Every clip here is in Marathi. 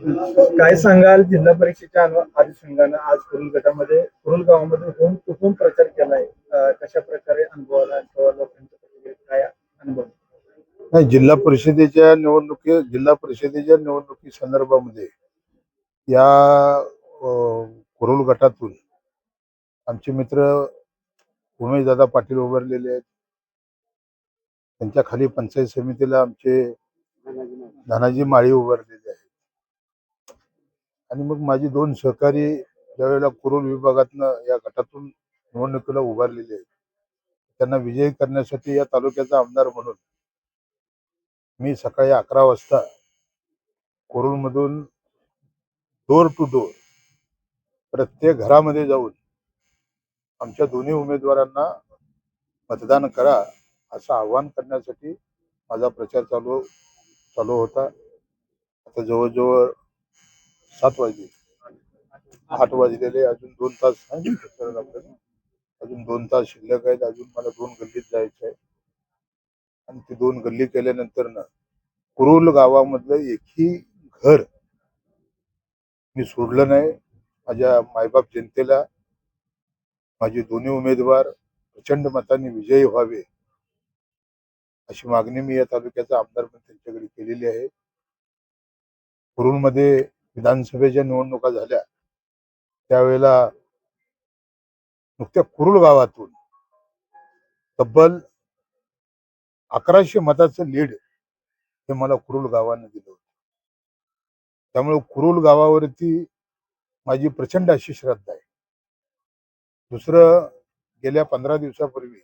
काय सांगाल? जिल्हा परिषदेच्या अनु- अनुषंगानं आज कुरुल गटामध्ये कुरुल गावामध्ये होम टू होम प्रचार केलाय? कशा प्रकारे अनुभव आला किंवा लोकांच्या काय अनुभव? नाही जिल्हा परिषदेच्या निवडणुकी जिल्हा परिषदेच्या निवडणुकी संदर्भामध्ये या कुरुल गटातून आमचे मित्र उमेशदादा पाटील उभारलेले आहेत. त्यांच्या खाली पंचायत समितीला आमचे धनाजी माळी उभारलेले आहेत. आणि मग माझी दोन सहकारी ज्यावेळेला कुरुल विभागातनं या गटातून निवडणुकीला उभारलेले आहेत त्यांना विजयी करण्यासाठी या तालुक्याचा आमदार म्हणून मी सकाळी अकरा वाजता कोरुलमधून डोर टू डोर प्रत्येक घरामध्ये जाऊन आमच्या दोन्ही उमेदवारांना मतदान करा असं आवाहन करण्यासाठी माझा प्रचार चालू चालू होता. आता जवळजवळ सात वाजले. आठ वाजलेले अजून दोन तास अजून दोन तास शिल्लक आहेत अजून मला दोन गल्लीत जायचं आहे. आणि ते दोन गल्ली केल्यानंतर ना कुरुल गावामधलं एकही घर मी सोडलं नाही. माझ्या मायबाप जनतेला माझे दोन्ही उमेदवार प्रचंड मताने विजयी व्हावे अशी मागणी मी या तालुक्याचा आमदार पण त्यांच्याकडे केलेली आहे. कुरुलमध्ये विधानसभेच्या निवडणुका झाल्या त्यावेळेला नुकत्या कुरुल गावातून तब्बल अकराशे मताचं लीड हे मला कुरुल गावानं दिलं होतं. त्यामुळे कुरुल गावावरती माझी प्रचंड अशी श्रद्धा आहे. दुसरं गेल्या पंधरा दिवसापूर्वी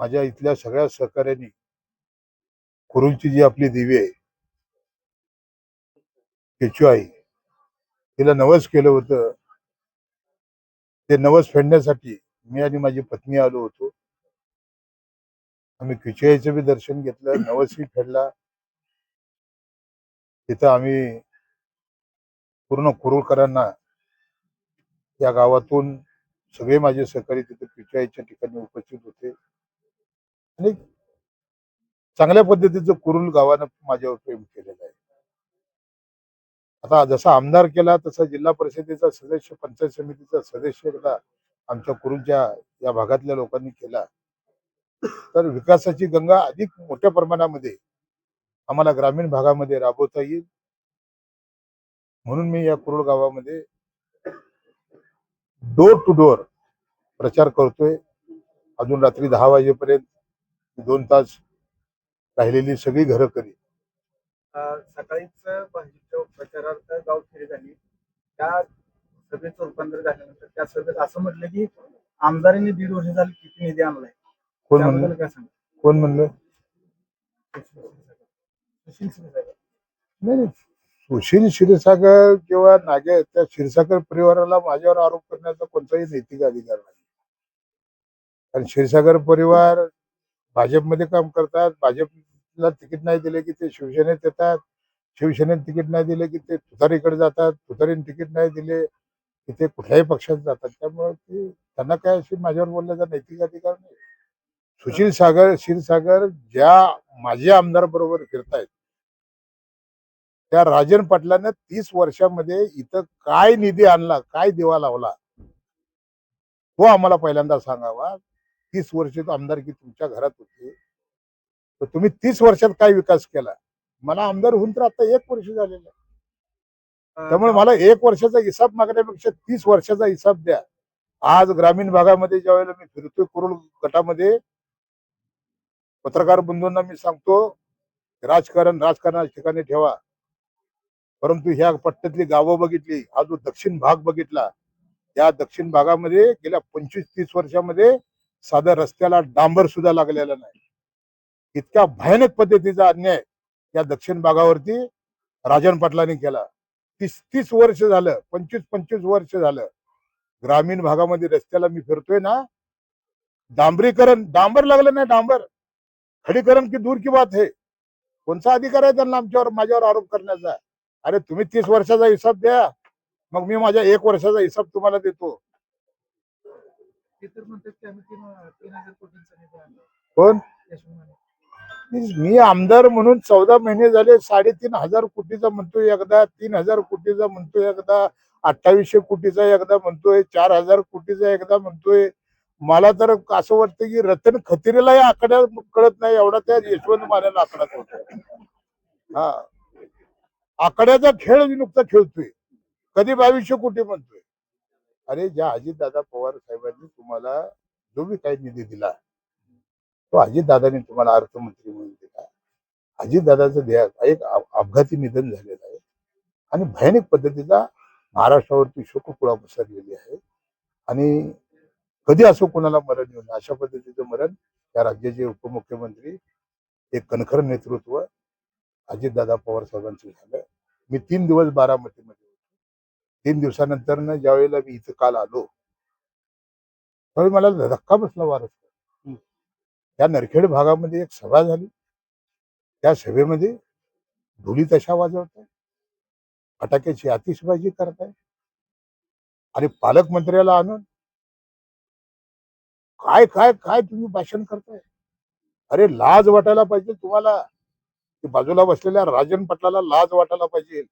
माझ्या इथल्या सगळ्या सहकाऱ्यांनी कुरुलची जी आपली देवी आहे केचू आई. तिला नवस केलं होतं. ते नवस फेडण्यासाठी मी आणि माझी पत्नी आलो होतो. आम्ही किचुआईचं बी दर्शन घेतलं. नवसही फेडला. तिथं आम्ही पूर्ण कुरुळकरांना या गावातून सगळे माझे सहकारी तिथे किचुआईच्या ठिकाणी उपस्थित होते. आणि चांगल्या पद्धतीचं कुरुल गावानं माझ्यावर प्रेम केलेलं आहे. आता जसा आमदार केला तसा जिल्हा परिषदेचा सदस्य पंचायत समितीचा सदस्य एकदा आमच्या कुरुंच्या या भागातल्या लोकांनी केला. तर विकासाची गंगा अधिक मोठ्या प्रमाणामध्ये आम्हाला ग्रामीण भागामध्ये राबवता येईल. म्हणून मी या कुरुळ गावामध्ये डोर टू डोर प्रचार करतोय. अजून रात्री दहा वाजेपर्यंत दोन तास राहिलेली सगळी घरं करी सकाळीच सभेत असं म्हटलं की आमदारांनी दीड वर्ष झाली किती निधी आणलाय. कोण त्याबद्दल म्हणलं? काय सांग कोण म्हणलं? सुशील. नाही नाही. सुशील क्षीरसागर किंवा नागे त्या क्षीरसागर परिवाराला माझ्यावर आरोप करण्याचा कोणताही नैतिक अधिकार नाही. कारण क्षीरसागर परिवार भाजपमध्ये काम करतात. भाजपला तिकीट नाही दिले की ते शिवसेनेत येतात. शिवसेनेत तिकीट नाही दिले की ते तुतारीकडे जातात. तुतारीने तिकीट नाही दिले तिथे कुठल्याही पक्षात जातात. त्यामुळे ते त्यांना काय अशी माझ्यावर बोलण्याचा नैतिक अधिकार नाही. सुशील सागर क्षीरसागर ज्या माझे आमदार बरोबर फिरतायत त्या राजन पाटलानं तीस वर्षामध्ये इथं काय निधी आणला काय दिवा लावला तो आम्हाला पहिल्यांदा सांगावा. तीस वर्ष आमदारकी तुमच्या घरात होती. तर तुम्ही तीस वर्षात काय विकास केला? मला आमदार होऊन तर आता एक वर्ष झालेलं त्यामुळे मला एक वर्षाचा हिसाब मागण्यापेक्षा तीस वर्षाचा हिसाब द्या. आज ग्रामीण भागामध्ये ज्या वेळेला मी फिरतोय कुरुल गटामध्ये पत्रकार बंधूंना मी सांगतो राजकारण राजकारणाच्या ठिकाणी ठेवा. परंतु ह्या पट्ट्यातली गावं बघितली हा जो दक्षिण भाग बघितला या दक्षिण भागामध्ये गेल्या पंचवीस तीस वर्षामध्ये साध्या रस्त्याला डांबर सुद्धा लागलेला नाही. इतक्या भयानक पद्धतीचा अन्याय या दक्षिण भागावरती राजन पाटलांनी केला. तीस तीस वर्ष झालं पंचवीस पंचवीस वर्ष झालं. ग्रामीण भागामध्ये रस्त्याला मी फिरतोय ना डांबरीकरण डांबर लागलं नाही डांबर. खडीकरण की दूर की बात है. कोणचा अधिकार आहे त्यांना आमच्यावर माझ्यावर आरोप करण्याचा? अरे तुम्ही तीस वर्षाचा हिसाब द्या. मग मी माझ्या एक वर्षाचा हिसाब तुम्हाला देतो. कोण? मी आमदार म्हणून चौदा महिने झाले साडेतीन हजार कोटीचा म्हणतोय एकदा तीन हजार कोटीचा म्हणतोय एकदा अठ्ठावीसशे कोटीचा एकदा म्हणतोय चार हजार कोटीचा एकदा म्हणतोय. मला तर असं वाटतं की रतन खतिरेलाही या आकड्या कळत नाही एवढा त्या यशवंत मानेला आकडा कळतो हा. आकड्याचा खेळ मी नुकता खेळतोय. कधी बावीसशे कोटी म्हणतोय. अरे ज्या अजितदादा पवार साहेबांनी तुम्हाला जो बी काही निधी दिला तो अजितदादांनी तुम्हाला अर्थमंत्री अजितदादाचं देहा एक अप- अपघाती निधन झालेलं आहे. आणि भयानक पद्धतीचा महाराष्ट्रावरती शोककुळा पसरलेली आहे. आणि कधी असं कोणाला मरण येऊ नये अशा पद्धतीचं मरण या राज्याचे उपमुख्यमंत्री एक कणखर नेतृत्व अजितदादा पवार साहेबांचं झालं. मी तीन दिवस बारामतीमध्ये होतो. तीन दिवसानंतर न ज्यावेळेला मी इथं काल आलो त्यावेळी मला धक्का बसला वारस त्या नरखेड भागामध्ये एक सभा झाली. त्या सभेमध्ये ढोली तशा वाजवताय फटाक्याची आतिषबाजी करताय आणि पालकमंत्र्याला आणून काय काय काय तुम्ही भाषण करताय? अरे लाज वाटायला पाहिजे तुम्हाला. बाजूला बसलेल्या राजन पटलाला लाज वाटायला पाहिजे.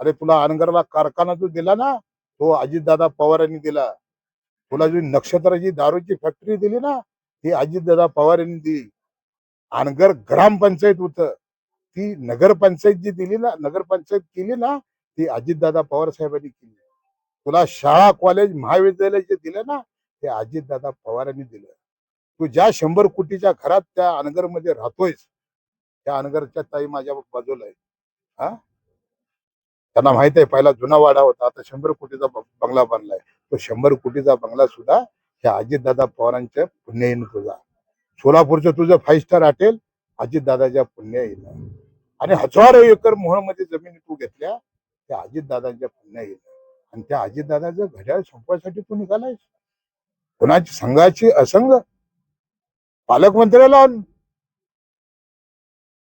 अरे तुला अनगरला कारखाना जो दिला ना तो अजितदादा पवारांनी दिला. तुला जी नक्षत्राची दारूची फॅक्टरी दिली ना ती अजितदादा पवार यांनी दिली. अनगर ग्रामपंचायत होत ती नगरपंचायत जी दिली ना नगरपंचायत केली ना ती अजितदादा पवार साहेबांनी केली. तुला शाळा कॉलेज महाविद्यालय जे दिलं ना ते अजितदादा पवारांनी दिलं. तू ज्या शंभर कोटीच्या घरात त्या अनगरमध्ये राहतोयस त्या अनगरच्या ताई माझ्या बाजूला आहे हा? त्यांना माहीत आहे पहिला जुना वाडा होता आता शंभर कोटीचा बंगला बांधलाय तो शंभर कोटीचा बंगला सुद्धा ह्या अजितदादा पवारांच्या पुण्याईन तुझा. सोलापूरचं तुझं फाईव्ह स्टार हॉटेल अजितदादाच्या पुण्या येईल आणि हजारो एकर मोहळमध्ये जमिनी तू घेतल्या त्या अजितदादांच्या पुण्याईन आणि त्या अजितदादाचं घड्याळ संपवायसाठी तू निघालायस. कोणाची संघाची असंग? पालकमंत्र्याला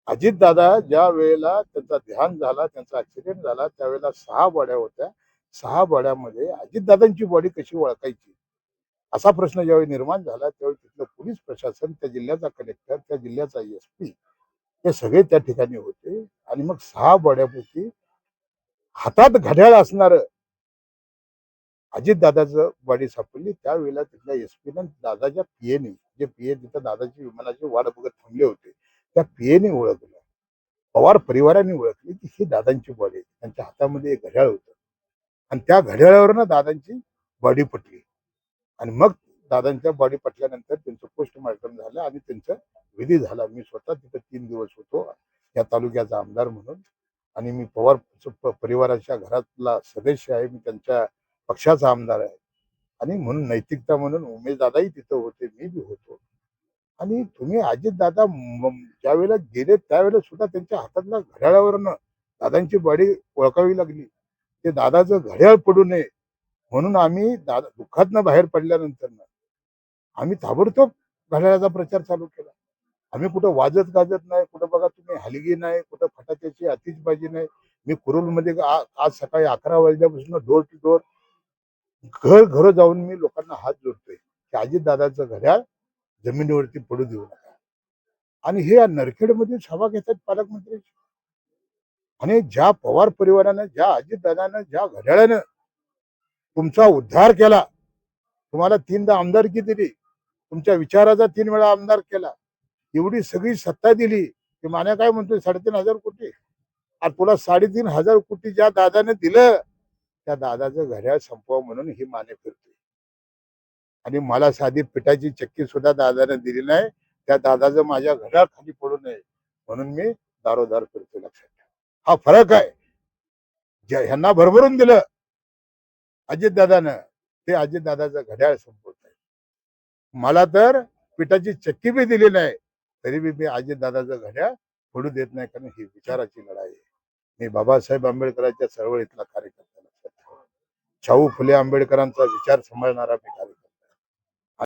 अजितदादा ज्या वेळेला त्यांचा ध्यान झाला त्यांचा ऍक्सिडेंट झाला त्यावेळेला सहा बॉड्या होत्या. सहा बॉड्यामध्ये अजितदादांची बॉडी कशी ओळखायची? असा प्रश्न ज्यावेळी निर्माण झाला त्यावेळी तिथलं पोलीस प्रशासन त्या जिल्ह्याचा कलेक्टर त्या जिल्ह्याचा एस पी हे सगळे त्या ठिकाणी होते. आणि मग सहा बड्यापैकी हातात घड्याळ असणार अजितदादाचं बॉडी सापडली. त्यावेळेला तिथल्या एस पीनं दादाच्या पीएने जे पीए तिथं दादाची विमानाची वाट बघत थांबले होते. त्या पीएने ओळखलं. पवार परिवाराने ओळखली की ही दादांची बॉडी त्यांच्या हातामध्ये एक घड्याळ होतं. आणि त्या घड्याळावरनं दादांची बॉडी पटली आणि मग दादांच्या बॉडी पटल्यानंतर त्यांचं पोस्टमार्टम झालं आणि त्यांचं विधी झाला. मी स्वतः तिथं तीन दिवस होतो या तालुक्याचा आमदार म्हणून. आणि मी पवार परिवाराच्या घरातला सदस्य आहे. मी त्यांच्या पक्षाचा आमदार आहे. आणि म्हणून नैतिकता म्हणून उमेश दादाही तिथं होते. मी बी होतो. आणि तुम्ही अजित दादा ज्या वेळेला गेले त्यावेळेला सुद्धा त्यांच्या हातातल्या घड्याळावरनं दादांची बॉडी ओळखावी लागली. ते दादाचं घड्याळ पडू नये म्हणून आम्ही दादा दुःखातनं बाहेर पडल्यानंतर आम्ही ताबडतोब घड्याळाचा प्रचार चालू केला. आम्ही कुठं वाजत गाजत नाही कुठं बघा तुम्ही हलगी नाही कुठं फटाक्याची आतिषबाजी नाही. मी कुरुलमध्ये आज सकाळी अकरा वाजल्यापासून डोर टू डोर घर घर जाऊन मी लोकांना हात जोडतोय की अजितदादाचं घड्याळ जमिनीवरती पडू देऊ नका. आणि हे या नरखेडमध्ये सभा घेतात पालकमंत्री आणि ज्या पवार परिवारानं ज्या अजितदादानं ज्या घड्याळानं तुमचा उद्धार केला. तुम्हाला तीनदा आमदारकी दिली. तुमच्या विचाराचा तीन वेळा आमदार केला. एवढी सगळी सत्ता दिली की मान्या काय म्हणतोय? साडेतीन हजार कोटी. आज तुला साडेतीन हजार कोटी ज्या दादाने दिलं त्या दादाचं घड्याळ संपवावं म्हणून ही माने फिरते. आणि मला साधी पिठाची चक्की सुद्धा दादाने दिली नाही. त्या दादाचं माझ्या घड्याळ खाली पडू नये म्हणून मी दारोदार फिरतो लक्षात ठेवा. हा फरक आहे. ज्या ह्यांना भरभरून दिलं अजितदादानं ते अजितदादाचं घड्याळ संपवत आहे मला तर पिठाची चक्की बी दिली नाही तरी बी मी अजितदादाचं घड्याळ फोडू देत नाही कारण ही विचाराची लढाई आहे. मी बाबासाहेब आंबेडकरांच्या चळवळीतला कार्यकर्ता लक्षात शाहू फुले आंबेडकरांचा विचार सांभाळणारा मी कार्यकर्ता